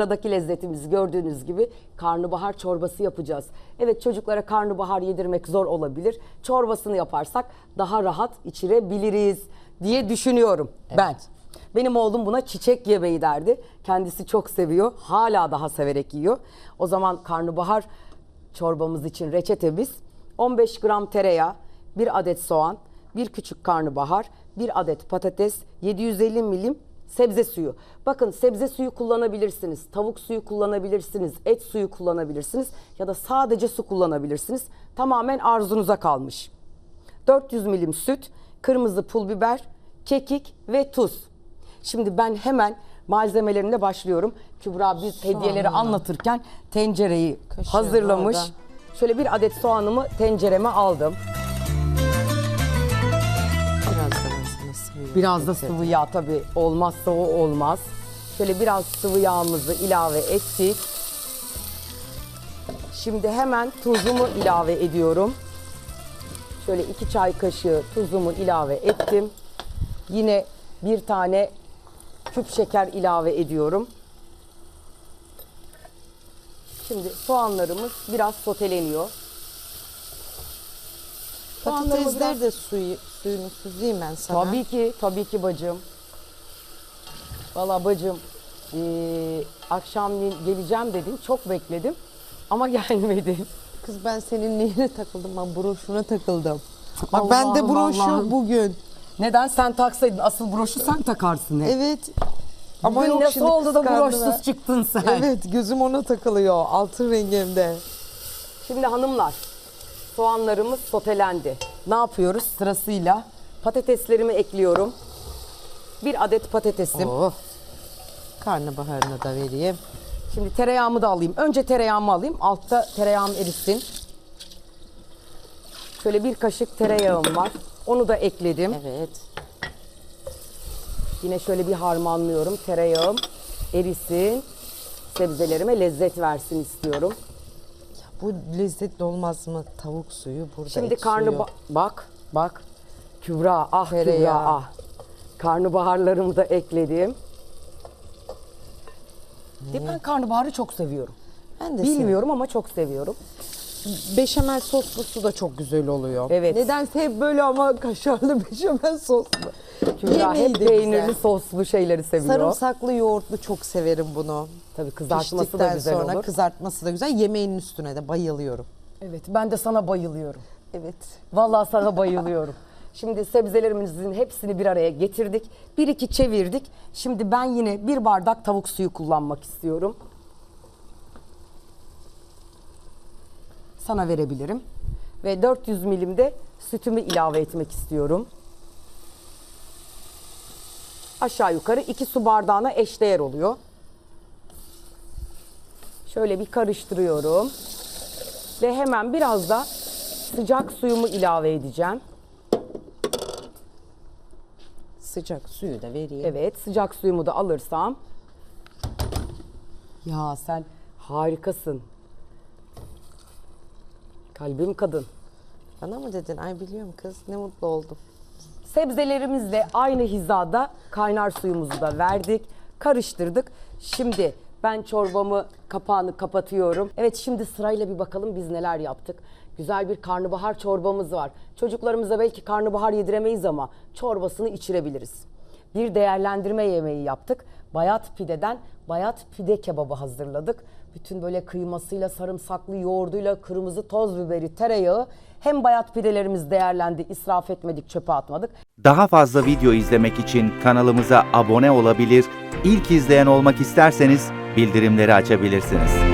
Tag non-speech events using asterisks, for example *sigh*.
Sıradaki lezzetimiz gördüğünüz gibi karnabahar çorbası yapacağız. Evet çocuklara karnabahar yedirmek zor olabilir. Çorbasını yaparsak daha rahat içirebiliriz diye düşünüyorum ben. Benim oğlum buna çiçek yemeği derdi. Kendisi çok seviyor. Hala daha severek yiyor. O zaman karnabahar çorbamız için reçetemiz 15 gram tereyağı, 1 adet soğan, 1 küçük karnabahar, 1 adet patates, 750 milim sebze suyu. Bakın sebze suyu kullanabilirsiniz, tavuk suyu kullanabilirsiniz, et suyu kullanabilirsiniz ya da sadece su kullanabilirsiniz. Tamamen arzunuza kalmış. 400 milim süt, kırmızı pul biber, kekik ve tuz. Şimdi ben hemen malzemelerimle başlıyorum. Kübra biz hediyeleri anlatırken tencereyi Kaşığım hazırlamış. orada. Şöyle bir adet soğanımı tencereme aldım. Biraz da sıvı yağ tabii olmazsa o olmaz. Şöyle biraz sıvı yağımızı ilave ettik. Şimdi hemen tuzumu ilave ediyorum. Şöyle iki çay kaşığı tuzumu ilave ettim. Yine bir tane küp şeker ilave ediyorum. Şimdi soğanlarımız biraz soteleniyor. Patatesleri de suyu, suyunu süzeyim ben sana. Tabii ki, tabii ki bacım. Valla bacım, eee akşam geleceğim dedin, çok bekledim ama *laughs* gelmedin. Kız ben senin neyine takıldım? Ben broşuna takıldım. Bak Allah'ım, ben de broş yok Allah'ım. bugün. Neden sen taksaydın? Asıl broşu sen takarsın hep. Evet. Ama yok nasıl oldu da broşsuz çıktın sen? Evet gözüm ona takılıyor. Altın rengimde. Şimdi hanımlar, soğanlarımız sotelendi. Ne yapıyoruz? Sırasıyla patateslerimi ekliyorum. Bir adet patatesim. Oh. Karnabaharını da vereyim. Şimdi tereyağımı da alayım. Önce tereyağımı alayım. Altta tereyağım erisin. Şöyle bir kaşık tereyağım var. Onu da ekledim. Evet. Yine şöyle bir harmanlıyorum. Tereyağım erisin. Sebzelerime lezzet versin istiyorum. Bu lezzetli olmaz mı? Tavuk suyu burada. Şimdi et karnı suyu. bak bak. Kübra ah Kübra Tereyağı. ah. Karnabaharlarımı da ekledim. De ben karnabaharı çok seviyorum. Ben de Bilmiyorum ama çok seviyorum. Beşamel soslusu da çok güzel oluyor. Evet. Nedense hep böyle ama *laughs* kaşarlı beşamel soslu. Kübra Yemeği hep de peynirli güzel. soslu şeyleri seviyor. Sarımsaklı yoğurtlu çok severim bunu. Tabii kızartması da Piştikten güzel sonra olur. kızartması da güzel. Yemeğin üstüne de bayılıyorum. Evet ben de sana bayılıyorum. Evet. Vallahi sana bayılıyorum. *laughs* Şimdi sebzelerimizin hepsini bir araya getirdik. Bir iki çevirdik. Şimdi ben yine bir bardak tavuk suyu kullanmak istiyorum. Sana verebilirim. Ve 400 milim de sütümü ilave etmek istiyorum. Aşağı yukarı 2 su bardağına eşdeğer oluyor. Şöyle bir karıştırıyorum. Ve hemen biraz da sıcak suyumu ilave edeceğim. Sıcak suyu da vereyim. Evet sıcak suyumu da alırsam. Ya sen harikasın. Kalbim kadın. Bana mı dedin? Ay biliyorum kız. Ne mutlu oldum. Sebzelerimizle aynı hizada kaynar suyumuzu da verdik. Karıştırdık. Şimdi ben çorbamı kapağını kapatıyorum. Evet şimdi sırayla bir bakalım biz neler yaptık. Güzel bir karnabahar çorbamız var. Çocuklarımıza belki karnabahar yediremeyiz ama çorbasını içirebiliriz. Bir değerlendirme yemeği yaptık. Bayat pideden bayat pide kebabı hazırladık. Bütün böyle kıymasıyla, sarımsaklı yoğurduyla, kırmızı toz biberi, tereyağı. Hem bayat pidelerimiz değerlendi, israf etmedik, çöpe atmadık. Daha fazla video izlemek için kanalımıza abone olabilir, ilk izleyen olmak isterseniz bildirimleri açabilirsiniz.